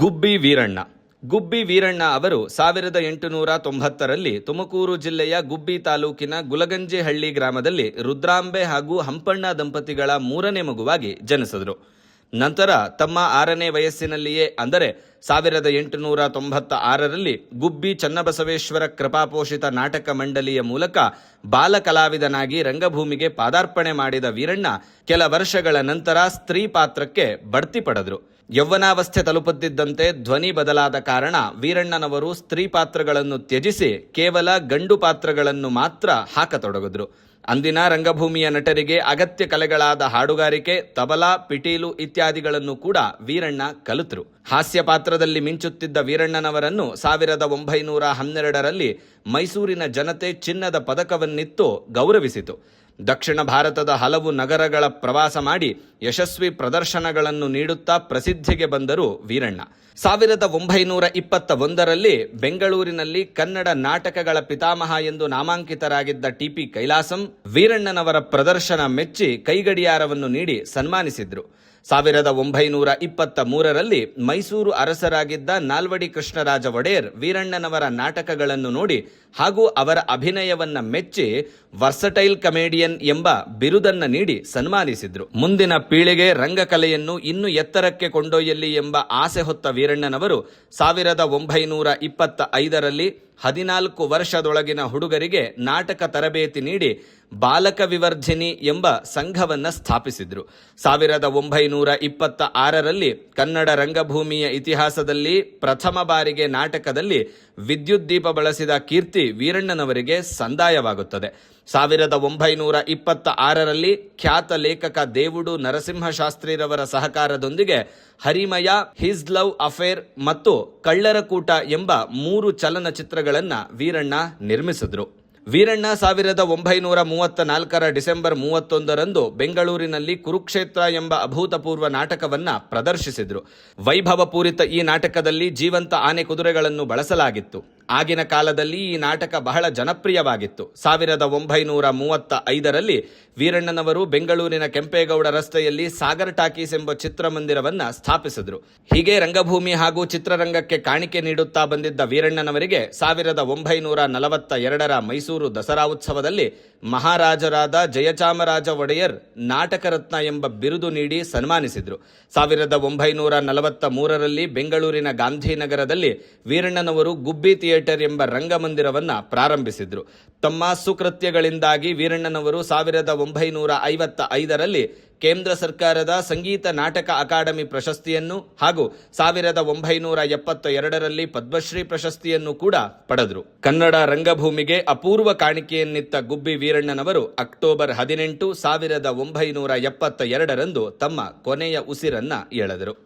ಗುಬ್ಬಿ ವೀರಣ್ಣ. ಗುಬ್ಬಿ ವೀರಣ್ಣ ಅವರು ಸಾವಿರದ ಎಂಟುನೂರ ತೊಂಬತ್ತರಲ್ಲಿ ತುಮಕೂರು ಜಿಲ್ಲೆಯ ಗುಬ್ಬಿ ತಾಲೂಕಿನ ಗುಲಗಂಜಿಹಳ್ಳಿ ಗ್ರಾಮದಲ್ಲಿ ರುದ್ರಾಂಬೆ ಹಾಗೂ ಹಂಪಣ್ಣ ದಂಪತಿಗಳ ಮೂರನೇ ಮಗುವಾಗಿ ಜನಿಸಿದರು. ನಂತರ ತಮ್ಮ ಆರನೇ ವಯಸ್ಸಿನಲ್ಲಿಯೇ ಅಂದರೆ ಸಾವಿರದ ಎಂಟುನೂರ ತೊಂಬತ್ತ ಆರರಲ್ಲಿ ಗುಬ್ಬಿ ಚನ್ನಬಸವೇಶ್ವರ ಕೃಪಾಪೋಷಿತ ನಾಟಕ ಮಂಡಳಿಯ ಮೂಲಕ ಬಾಲ ಕಲಾವಿದನಾಗಿ ರಂಗಭೂಮಿಗೆ ಪಾದಾರ್ಪಣೆ ಮಾಡಿದ ವೀರಣ್ಣ ಕೆಲ ವರ್ಷಗಳ ನಂತರ ಸ್ತ್ರೀ ಪಾತ್ರಕ್ಕೆ ಬಡ್ತಿ ಪಡೆದರು. ಯೌವನಾವಸ್ಥೆ ತಲುಪುತ್ತಿದ್ದಂತೆ ಧ್ವನಿ ಬದಲಾದ ಕಾರಣ ವೀರಣ್ಣನವರು ಸ್ತ್ರೀ ಪಾತ್ರಗಳನ್ನು ತ್ಯಜಿಸಿ ಕೇವಲ ಗಂಡು ಪಾತ್ರಗಳನ್ನು ಮಾತ್ರ ಹಾಕತೊಡಗಿದ್ರು. ಅಂದಿನ ರಂಗಭೂಮಿಯ ನಟರಿಗೆ ಅಗತ್ಯ ಕಲೆಗಳಾದ ಹಾಡುಗಾರಿಕೆ, ತಬಲಾ, ಪಿಟೀಲು ಇತ್ಯಾದಿಗಳನ್ನು ಕೂಡ ವೀರಣ್ಣ ಕಲಿತರು. ಹಾಸ್ಯ ಪಾತ್ರದಲ್ಲಿ ಮಿಂಚುತ್ತಿದ್ದ ವೀರಣ್ಣನವರನ್ನು ಸಾವಿರದ ಒಂಬೈನೂರ ಹನ್ನೆರಡರಲ್ಲಿ ಮೈಸೂರಿನ ಜನತೆ ಚಿನ್ನದ ಪದಕವನ್ನಿತ್ತು ಗೌರವಿಸಿತು. ದಕ್ಷಿಣ ಭಾರತದ ಹಲವು ನಗರಗಳ ಪ್ರವಾಸ ಮಾಡಿ ಯಶಸ್ವಿ ಪ್ರದರ್ಶನಗಳನ್ನು ನೀಡುತ್ತಾ ಪ್ರಸಿದ್ಧಿಗೆ ಬಂದರು ವೀರಣ್ಣ. ಸಾವಿರದ ಒಂಬೈನೂರ ಇಪ್ಪತ್ತ ಒಂದರಲ್ಲಿ ಬೆಂಗಳೂರಿನಲ್ಲಿ ಕನ್ನಡ ನಾಟಕಗಳ ಪಿತಾಮಹ ಎಂದು ನಾಮಾಂಕಿತರಾಗಿದ್ದ ಟಿಪಿ ಕೈಲಾಸಂ ವೀರಣ್ಣನವರ ಪ್ರದರ್ಶನ ಮೆಚ್ಚಿ ಕೈಗಡಿಯಾರವನ್ನು ನೀಡಿ ಸನ್ಮಾನಿಸಿದ್ರು. ಸಾವಿರದ ಒಂಬೈನೂರ ಇಪ್ಪತ್ತ ಮೂರರಲ್ಲಿ ಮೈಸೂರು ಅರಸರಾಗಿದ್ದ ನಾಲ್ವಡಿ ಕೃಷ್ಣರಾಜ ಒಡೆಯರ್ ವೀರಣ್ಣನವರ ನಾಟಕಗಳನ್ನು ನೋಡಿ ಹಾಗೂ ಅವರ ಅಭಿನಯವನ್ನ ಮೆಚ್ಚಿ ವರ್ಸಟೈಲ್ ಕಮೇಡಿಯನ್ ಎಂಬ ಬಿರುದನ್ನ ನೀಡಿ ಸನ್ಮಾನಿಸಿದ್ರು. ಮುಂದಿನ ಪೀಳಿಗೆ ರಂಗಕಲೆಯನ್ನು ಇನ್ನು ಎತ್ತರಕ್ಕೆ ಕೊಂಡೊಯ್ಯಲಿ ಎಂಬ ಆಸೆ ಹೊತ್ತ ವೀರಣ್ಣನವರು ಸಾವಿರದ ಒಂಬೈನೂರ ಇಪ್ಪತ್ತ ಐದರಲ್ಲಿ ಹದಿನಾಲ್ಕು ವರ್ಷದೊಳಗಿನ ಹುಡುಗರಿಗೆ ನಾಟಕ ತರಬೇತಿ ನೀಡಿ ಬಾಲಕ ವಿವರ್ಧಿನಿ ಎಂಬ ಸಂಘವನ್ನ ಸ್ಥಾಪಿಸಿದ್ರು. ಸಾವಿರದ ಒಂಬೈನೂರ ಇಪ್ಪತ್ತ ಆರರಲ್ಲಿ ಕನ್ನಡ ರಂಗಭೂಮಿಯ ಇತಿಹಾಸದಲ್ಲಿ ಪ್ರಥಮ ಬಾರಿಗೆ ನಾಟಕದಲ್ಲಿ ವಿದ್ಯುತ್ ದೀಪ ಬಳಸಿದ ಕೀರ್ತಿ ವೀರಣ್ಣನವರಿಗೆ ಸಂದಾಯವಾಗುತ್ತದೆ. ಸಾವಿರದ ಒಂಬೈನೂರ ಇಪ್ಪತ್ತ ಆರರಲ್ಲಿ ಖ್ಯಾತ ಲೇಖಕ ದೇವುಡು ನರಸಿಂಹಶಾಸ್ತ್ರಿರವರ ಸಹಕಾರದೊಂದಿಗೆ ಹರಿಮಯ, ಹಿಸ್ ಲವ್ ಅಫೇರ್ ಮತ್ತು ಕಳ್ಳರ ಕೂಟ ಎಂಬ ಮೂರು ಚಲನಚಿತ್ರಗಳನ್ನು ವೀರಣ್ಣ ನಿರ್ಮಿಸಿದ್ರು. ವೀರಣ್ಣ ಸಾವಿರದ ಒಂಬೈನೂರ ಮೂವತ್ತ ನಾಲ್ಕರ ಡಿಸೆಂಬರ್ ಮೂವತ್ತೊಂದರಂದು ಬೆಂಗಳೂರಿನಲ್ಲಿ ಕುರುಕ್ಷೇತ್ರ ಎಂಬ ಅಭೂತಪೂರ್ವ ನಾಟಕವನ್ನ ಪ್ರದರ್ಶಿಸಿದ್ರು. ವೈಭವಪೂರಿತ ಈ ನಾಟಕದಲ್ಲಿ ಜೀವಂತ ಆನೆ ಕುದುರೆಗಳನ್ನು ಬಳಸಲಾಗಿತ್ತು. ಆಗಿನ ಕಾಲದಲ್ಲಿ ಈ ನಾಟಕ ಬಹಳ ಜನಪ್ರಿಯವಾಗಿತ್ತು. ಸಾವಿರದ ಒಂಬೈನೂರ ಮೂವತ್ತ ಐದರಲ್ಲಿ ವೀರಣ್ಣನವರು ಬೆಂಗಳೂರಿನ ಕೆಂಪೇಗೌಡ ರಸ್ತೆಯಲ್ಲಿ ಸಾಗರ್ ಟಾಕೀಸ್ ಎಂಬ ಚಿತ್ರಮಂದಿರವನ್ನ ಸ್ಥಾಪಿಸಿದ್ರು. ಹೀಗೆ ರಂಗಭೂಮಿ ಹಾಗೂ ಚಿತ್ರರಂಗಕ್ಕೆ ಕಾಣಿಕೆ ನೀಡುತ್ತಾ ಬಂದಿದ್ದ ವೀರಣ್ಣನವರಿಗೆ ಸಾವಿರದ ಒಂಬೈನೂರ ನಲವತ್ತ ಎರಡರ ಮೈಸೂರು ದಸರಾ ಉತ್ಸವದಲ್ಲಿ ಮಹಾರಾಜರಾದ ಜಯಚಾಮರಾಜ ಒಡೆಯರ್ ನಾಟಕ ರತ್ನ ಎಂಬ ಬಿರುದು ನೀಡಿ ಸನ್ಮಾನಿಸಿದರು. ಸಾವಿರದ ಒಂಬೈನೂರ ನಲವತ್ತ ಮೂರರಲ್ಲಿ ಬೆಂಗಳೂರಿನ ಗಾಂಧಿನಗರದಲ್ಲಿ ವೀರಣ್ಣನವರು ಗುಬ್ಬಿ ಥಿಯೇಟರ್ ಎಂಬ ರಂಗಮಂದಿರವನ್ನು ಪ್ರಾರಂಭಿಸಿದ್ರು. ತಮ್ಮ ಸುಕೃತ್ಯಗಳಿಂದಾಗಿ ವೀರಣ್ಣನವರು ಸಾವಿರದ ಒಂಬೈನೂರ ಐವತ್ತ ಐದರಲ್ಲಿ ಕೇಂದ್ರ ಸರ್ಕಾರದ ಸಂಗೀತ ನಾಟಕ ಅಕಾಡೆಮಿ ಪ್ರಶಸ್ತಿಯನ್ನು ಹಾಗೂ ಸಾವಿರದ ಒಂಬೈನೂರ ಎಪ್ಪತ್ತ ಎರಡರಲ್ಲಿ ಪದ್ಮಶ್ರೀ ಪ್ರಶಸ್ತಿಯನ್ನು ಕೂಡ ಪಡೆದರು. ಕನ್ನಡ ರಂಗಭೂಮಿಗೆ ಅಪೂರ್ವ ಕಾಣಿಕೆಯನ್ನಿತ್ತ ಗುಬ್ಬಿ ವೀರಣ್ಣನವರು ಅಕ್ಟೋಬರ್ ಹದಿನೆಂಟು ಸಾವಿರದ ಒಂಬೈನೂರ ಎಪ್ಪತ್ತ ಎರಡರಂದು ತಮ್ಮ ಕೊನೆಯ ಉಸಿರನ್ನ ಎಳೆದರು.